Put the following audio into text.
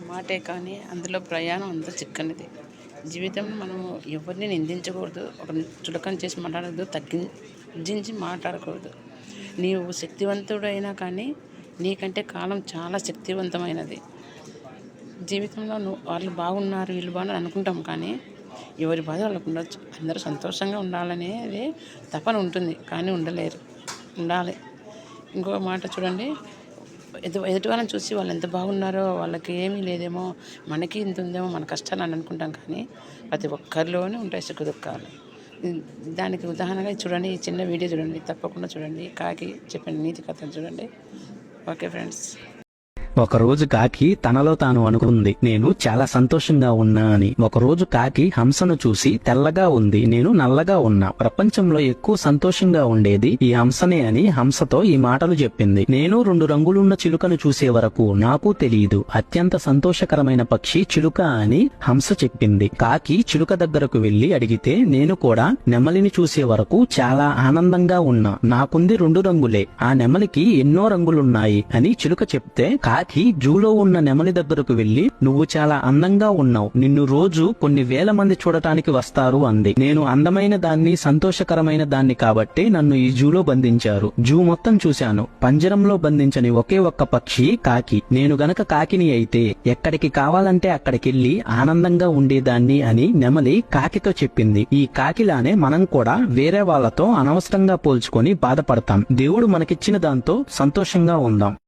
మాటే కానీ అందులో ప్రయాణం అంత చిక్కనిది. జీవితంలో మనం ఎవరిని నిందించకూడదు ఒక చులకన చేసి మాట్లాడకూడదు తగ్గించి మాట్లాడకూడదు. నీవు శక్తివంతుడైనా కానీ నీకంటే కాలం చాలా శక్తివంతమైనది. జీవితంలో నువ్వు వాళ్ళు బాగున్నారు వీళ్ళు బాగున్నారు అనుకుంటాం కానీ ఎవరి బాధ వాళ్ళకు ఉండొచ్చు అందరూ సంతోషంగా ఉండాలనేది తపన ఉంటుంది కానీ ఉండలేరు. ఉండాలి. ఇంకొక మాట చూడండి. ఎదుటి వాళ్ళని చూసి వాళ్ళు ఎంత బాగున్నారో వాళ్ళకి ఏమీ లేదేమో మనకి ఇంత ఉందేమో మన కష్టాలు అని అనుకుంటాం కానీ ప్రతి ఒక్కరిలోనే ఉంటాయి సుఖ దుఃఖాలు దానికి ఉదాహరణగా చూడండి ఈ చిన్న వీడియో చూడండి తప్పకుండా చూడండి. కాకి చెప్పిన నీతి కథను చూడండి. Okay friends. ఒకరోజు కాకి తనలో తాను అనుకుంది నేను చాలా సంతోషంగా ఉన్నా అని. ఒకరోజు కాకి హంసను చూసి తెల్లగా ఉంది నేను నల్లగా ఉన్నా. ప్రపంచంలో ఎక్కువ సంతోషంగా ఉండేది ఈ హంసనే అని హంసతో ఈ మాటలు చెప్పింది. నేను రెండు రంగులున్న చిలుకను చూసే వరకు నాకు తెలియదు అత్యంత సంతోషకరమైన పక్షి చిలుక అని హంస చెప్పింది. కాకి చిలుక దగ్గరకు వెళ్ళి అడిగితే నేను కూడా నెమలిని చూసే వరకు చాలా ఆనందంగా ఉన్నా. నాకుంది రెండు రంగులే. ఆ నెమలికి ఎన్నో రంగులున్నాయి అని చిలుక చెప్తే కాకి జూలో ఉన్న నెమలి దగ్గరకు వెళ్ళి నువ్వు చాలా అందంగా ఉన్నావు. నిన్ను రోజు కొన్ని వేల మంది చూడటానికి వస్తారు అంది. నేను అందమైన దాన్ని సంతోషకరమైన దాన్ని కాబట్టి నన్ను ఈ జూలో బంధించారు. జూ మొత్తం చూశాను. పంజరంలో బంధించని ఒకే ఒక్క పక్షి కాకి. నేను గనక కాకిని అయితే ఎక్కడికి కావాలంటే అక్కడికెళ్ళి ఆనందంగా ఉండేదాన్ని అని నెమలి కాకితో చెప్పింది. ఈ కాకిలానే మనం కూడా వేరే వాళ్ళతో అనవసరంగా పోల్చుకొని బాధపడతాం. దేవుడు మనకిచ్చిన దాంతో సంతోషంగా ఉందాం.